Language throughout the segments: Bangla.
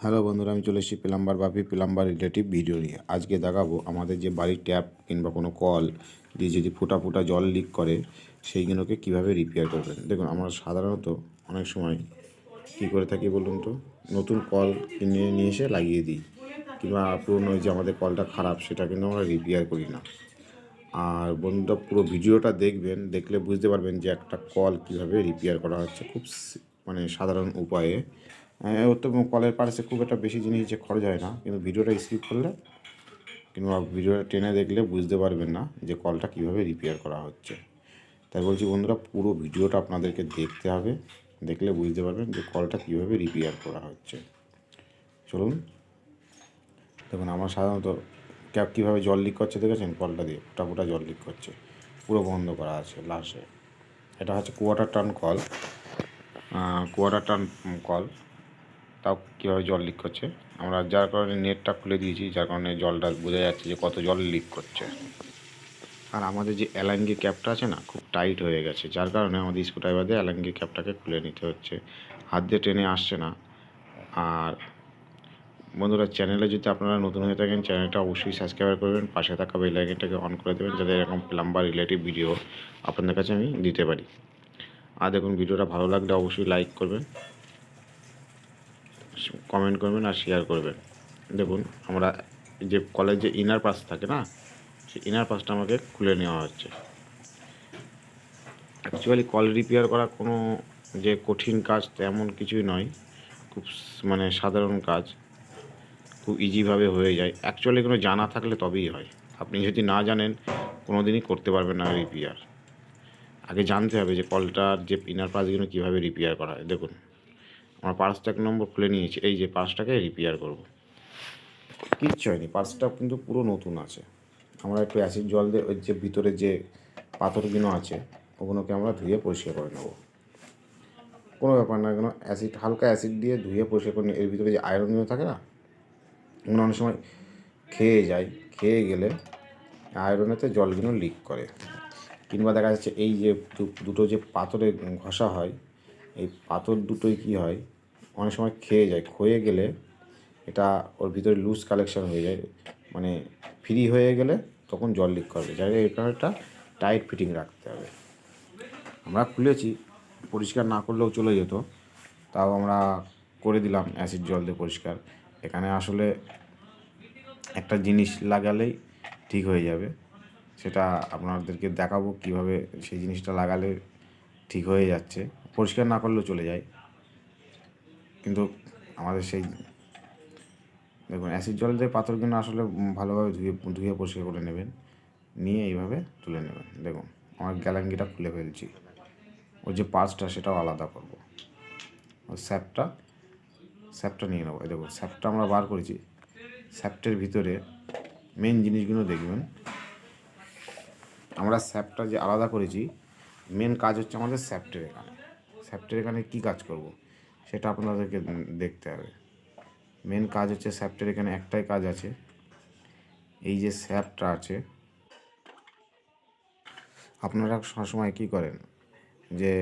হ্যালো বন্ধুরা, আমি চলে এসেছি plumber Bapi, plumber relative video নিয়ে। আজকে দেখাবো আমাদের যে বাড়ির ট্যাপ কিংবা কোনো কল দিয়ে যদি ফোটা ফোটা জল লিক করে সেইগুলোকে কীভাবে রিপেয়ার করবেন? দেখুন, আমরা সাধারণত অনেক সময় কী করে থাকি বলুন তো? নতুন কল কিনে নিয়ে এসে লাগিয়ে দিই, কিংবা পুরনো যে আমাদের কলটা খারাপ, সেটা কিন্তু আমরা রিপেয়ার করি না। আর বন্ধুরা, পুরো ভিডিওটা দেখবেন, দেখলে বুঝতে পারবেন যে একটা কল কীভাবে রিপেয়ার করা হচ্ছে। খুব মানে সাধারণ উপায়ে ওর তো কলের পাশে খুব একটা বেশি জিনিস যে খরচ হয় না। কিন্তু ভিডিওটা স্কিপ করলে কিংবা ভিডিওটা টেনে দেখলে বুঝতে পারবেন না যে কলটা কীভাবে রিপেয়ার করা হচ্ছে। তাই বলছি বন্ধুরা, পুরো ভিডিওটা আপনাদেরকে দেখতে হবে। দেখলে বুঝতে পারবেন যে কলটা কীভাবে রিপেয়ার করা হচ্ছে। চলুন, দেখুন, আমার সাধারণত ক্যাব কীভাবে জল লিক করছে দেখেছেন? কলটা দিয়ে ফোটা ফোটা জল লিক করছে। পুরো বন্ধ করা আছে লাশে। এটা হচ্ছে কোয়াটার টান কল কোয়াটার টান কল তাও কীভাবে জল লিক করছে? আমরা যার কারণে নেটটা খুলে দিয়েছি, যার কারণে জলটা বোঝা যাচ্ছে যে কত জল লিক করছে। আর আমাদের যে অ্যালাঙ্গি ক্যাপটা আছে না, খুব টাইট হয়ে গেছে, যার কারণে আমাদের স্ক্রুড্রাইভার দিয়ে অ্যালাঙ্গি ক্যাপটাকে খুলে নিতে হচ্ছে। হাত দিয়ে টেনে আসছে না। আর বন্ধুরা চ্যানেলে যদি আপনারা নতুন হয়ে থাকেন চ্যানেলটা অবশ্যই সাবস্ক্রাইব করবেন, পাশে থাকা বেল আইকনটাকে অন করে দেবেন, যাতে এরকম প্লাম্বার রিলেটিভ ভিডিও আপনাদের কাছে আমি দিতে পারি। আর দেখুন ভিডিওটা ভালো লাগলে অবশ্যই লাইক করবেন। কমেন্ট করবেন আর শেয়ার করবেন। দেখুন, আমরা যে কলের যে ইনার পাস থাকে না, সেই ইনার পাসটা আমাকে খুলে নেওয়া হচ্ছে। অ্যাকচুয়ালি কল রিপেয়ার করা কোনো যে কঠিন কাজ তেমন কিছুই নয়, খুব মানে সাধারণ কাজ, খুব ইজিভাবে হয়ে যায়। অ্যাকচুয়ালি কোনো জানা থাকলে তবেই হয়। আপনি যদি না জানেন কোনো দিনই করতে পারবেন না রিপেয়ার আগে জানতে হবে যে কলটার যে ইনার পাসগুলো কীভাবে রিপেয়ার করা হয়। দেখুন আমরা পার্সটা এক নম্বর খুলে নিয়েছি। এই যে পার্সটাকে রিপেয়ার করব। কিচ্ছু হয়নি পার্সটা কিন্তু পুরো নতুন আছে। আমরা একটু অ্যাসিড জল দিয়ে ওই যে ভিতরে যে পাথরগুলো আছে, ওগুলোকে আমরা ধুয়ে পরিষ্কার করে নেব। কোনো ব্যাপার না, কোনো অ্যাসিড হালকা অ্যাসিড দিয়ে ধুয়ে পরিষ্কার করে এর ভিতরে যে আয়রনগুলো থাকে না, ওগুলো অনেক সময় খেয়ে যায়, খেয়ে গেলে আয়রনেতে জলগুলো লিক করে। কিংবা দেখা যাচ্ছে এই যে দুটো যে পাথরে ঘষা হয়, এই পাথর দুটোই কি হয় অনেক সময় খেয়ে যায়। ক্ষয়ে গেলে এটা ওর ভিতরে লুজ কালেকশন হয়ে যায়। মানে ফ্রি হয়ে গেলে তখন জল লিক করবে। যাই এখানে একটা টাইট ফিটিং রাখতে হবে। আমরা খুলেছি, পরিষ্কার না করলেও চলে যেত। তাও আমরা করে দিলাম অ্যাসিড জল দিয়ে পরিষ্কার। এখানে আসলে একটা জিনিস লাগালেই ঠিক হয়ে যাবে। সেটা আপনাদেরকে দেখাবো কীভাবে সেই জিনিসটা লাগালে ঠিক হয়ে যাচ্ছে। পরিষ্কার না করলেও চলে যায়। কিন্তু আমাদের সেই দেখুন অ্যাসিড জল দিয়ে পাথরগুলো আসলে ভালোভাবে ধুয়ে ধুয়ে পরিষ্কার করে নেবেন, নিয়ে এইভাবে তুলে নেবেন। দেখুন, আমার গ্যালাঙ্গিটা খুলে ফেলছি। ওর যে পার্সটা সেটাও আলাদা করব। ওর স্যাপটা স্যাপটা নিয়ে নেব। দেখুন, স্যাপটা আমরা বার করেছি। স্যাপটের ভিতরে মেন জিনিসগুলো দেখবেন। আমরা স্যাপটা যে আলাদা করেছি মেন কাজ হচ্ছে আমাদের স্যাপটের এখানে। স্যাপটের এখানে কী কাজ করব? সেটা আপনাদেরকে দেখতে হবে। মেন কাজ হচ্ছে স্যাপটের এখানে একটাই কাজ আছে। এই যে স্যাপটা আছে, আপনারা সবসময় কী করেন? যে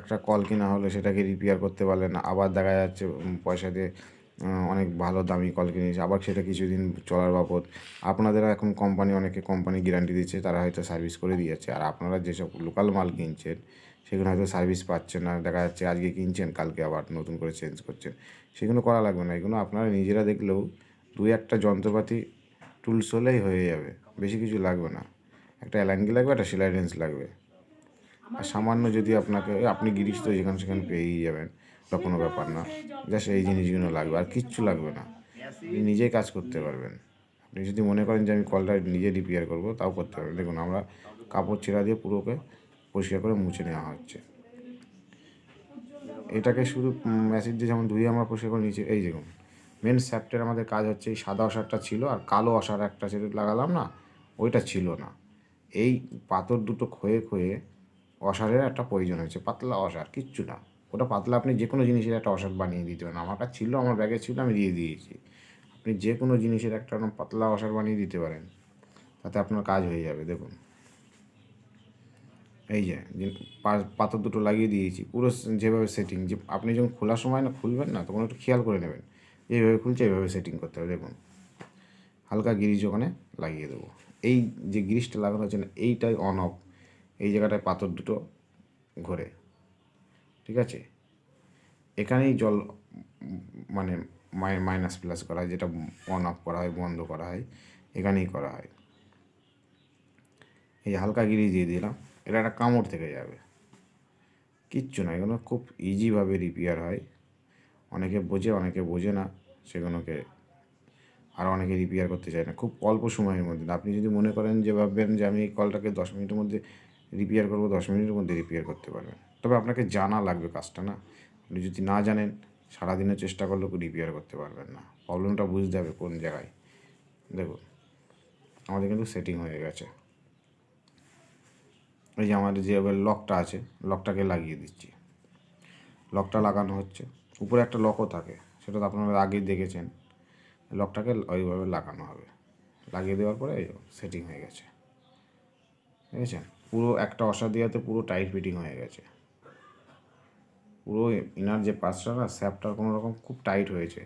একটা কল কিনা হলে সেটাকে রিপেয়ার করতে পারলেন আবার দেখা যাচ্ছে পয়সা দিয়ে অনেক ভালো দামি কল কিনেছে আবার সেটা কিছুদিন চলার বাবদ আপনাদের এখন কোম্পানি অনেকে কোম্পানি গ্যারান্টি দিচ্ছে, তারা হয়তো সার্ভিস করে দিয়েছে আর আপনারা যেসব লোকাল মাল কিনছেন, সেগুলো হয়তো সার্ভিস পাচ্ছেন না। দেখা যাচ্ছে আজকে কিনছেন, কালকে আবার নতুন করে চেঞ্জ করছেন। সেগুলো করা লাগবে না। এগুলো আপনারা নিজেরা দেখলেও দুই একটা যন্ত্রপাতি টুলস হলেই হয়ে যাবে। বেশি কিছু লাগবে না। একটা অ্যালাঙ্গি লাগবে, একটা সেলাই লাগবে। আর সামান্য যদি আপনাকে, আপনি গিরিশ তো যেখানে সেখানে পেয়েই যাবেন। ওটা কোনো ব্যাপার না। জাস্ট এই জিনিসগুলো লাগবে, আর কিচ্ছু লাগবে না। আপনি নিজেই কাজ করতে পারবেন। আপনি যদি মনে করেন যে আমি কলটা নিজে রিপেয়ার করব, তাও করতে পারবেন। দেখুন, আমরা কাপড় ছেঁড়া দিয়ে পুরোকে পরিষ্কার করে মুছে নেওয়া হচ্ছে। এটাকে শুধু অ্যাসিড দিয়ে যেমন ধুয়ে আমরা পরিষ্কার করে নিচে এই দেখুন মেন স্যাপটের আমাদের কাজ হচ্ছে এই সাদা অসারটা ছিল, আর কালো অসার একটা সেটা লাগালাম না, ওইটা ছিল না। এই পাথর দুটো ক্ষয়ে ক্ষয়ে অসারের একটা প্রয়োজন হয়েছে, পাতলা অসার, কিচ্ছু না। ওটা পাতলা আপনি যে কোনো জিনিসের একটা অসার বানিয়ে দিতে পারেন। আমার কাছে ছিল, আমার ব্যাগে ছিল, আমি দিয়ে দিয়েছি। আপনি যে কোনো জিনিসের একটা পাতলা অসার বানিয়ে দিতে পারেন। তাতে আপনার কাজ হয়ে যাবে, দেখুন। এই যে পাথর দুটো লাগিয়ে দিয়েছি, পুরো যেভাবে সেটিং যে আপনি যখন খোলার সময় না খুলবেন না, তখন একটু খেয়াল করে নেবেন। এইভাবে খুলছে এইভাবে সেটিং করতে হবে, দেখুন। হালকা গিরিজ ওখানে লাগিয়ে দেবো। এই যে গিরিজটা লাগানো হচ্ছে না, এইটাই অন অফ এই জায়গাটায় পাথর দুটো ঘোরে। ঠিক আছে? এখানেই জল মানে মাইনাস প্লাস করা হয়, যেটা অন অফ করা হয়, বন্ধ করা হয়, এখানেই করা হয়। এই হালকা গিরি দিয়ে দিলাম, এটা একটা কামড় থেকে যাবে। কিচ্ছু না, এগুলো খুব ইজিভাবে রিপেয়ার হয়। অনেকে বোঝে অনেকে বোঝে না, সেগুলোকে আর অনেকে রিপেয়ার করতে চায় না। খুব অল্প সময়ের মধ্যে। আপনি যদি মনে করেন যে ভাববেন যে আমি এই কলটাকে দশ মিনিটের মধ্যে রিপেয়ার করব, দশ মিনিটের মধ্যে রিপেয়ার করতে পারবেন। তবে আপনাকে জানা লাগবে কাজটা, না? আপনি যদি না জানেন, সারাদিনের চেষ্টা করলেও রিপেয়ার করতে পারবেন না। প্রবলেমটা বুঝতে হবে কোন জায়গায়। দেখুন, আমাদের কিন্তু সেটিং হয়ে গেছে। এই যে আমাদের যে লকটা আছে লকটাকে লাগিয়ে দিচ্ছি। লকটা লাগানো হচ্ছে। উপরে একটা লকও থাকে, সেটা তো আপনারা আগেই দেখেছেন। লকটাকে ওইভাবে লাগানো হবে। লাগিয়ে দেওয়ার পরে সেটিং হয়ে গেছে। দেখেছেন? পুরো একটা অসা দেওয়াতে পুরো টাইট ফিটিং হয়ে গেছে। পুরো ইনার যে পাশটা না স্যাপটার কোনো রকম খুব টাইট হয়েছে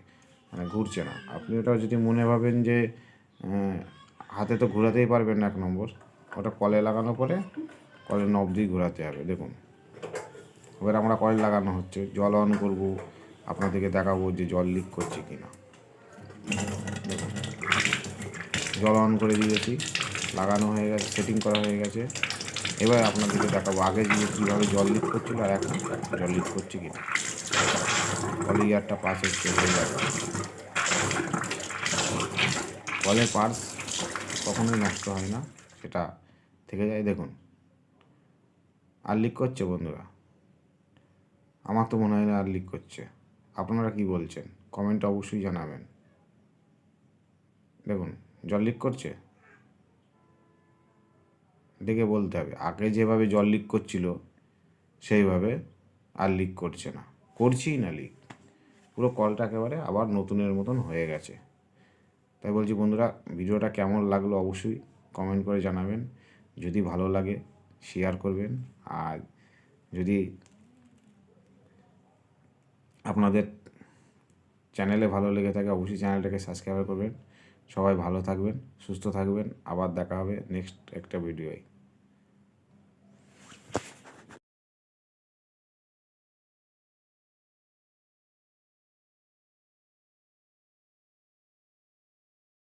মানে ঘুরছে না। আপনি ওটা যদি মনে ভাবেন যে হাতে তো ঘোরাতেই পারবেন না এক নম্বর, ওটা কলে লাগানো পরে কলের নব দিয়ে ঘোরাতে হবে, দেখুন। এবার আমরা কয়েল লাগানো হচ্ছে, জল অন করব, আপনাদেরকে দেখাবো যে জল লিক করছে কি না জল অন করে দিয়েছি, লাগানো হয়ে গেছে সেটিং করা হয়ে গেছে। এবার আপনাদেরকে দেখাবো আগে যে কীভাবে জল লিক করছিল আর এখন জল লিক করছে কিনা। কল ইয়ারটা পাস হচ্ছে, হয়ে যাবে কলের পার্স কখনোই নষ্ট হয় না, সেটা থেকে যায়। দেখুন, আর লিক করছে বন্ধুরা। আমার তো মনে হয় না আর লিক করছে। আপনারা কি বলছেন? কমেন্টে অবশ্যই জানাবেন। দেখুন, জল লিক করছে? দেখে বলতে হবে। আগে যেভাবে জল লিক করছিল, সেইভাবে আর লিক করছে না। করছেই না লিক পুরো কলটা একেবারে আবার নতুনের মতন হয়ে গেছে। তাই বলছি বন্ধুরা, ভিডিওটা কেমন লাগল অবশ্যই কমেন্ট করে জানাবেন। যদি ভালো লাগে শেয়ার করবেন। আর যদি আপনাদের চ্যানেলে ভালো লেগে থাকে, অবশ্যই চ্যানেলটাকে সাবস্ক্রাইব করবেন। সবাই ভালো থাকবেন সুস্থ থাকবেন। আবার দেখা হবে নেক্সট একটা ভিডিওয়।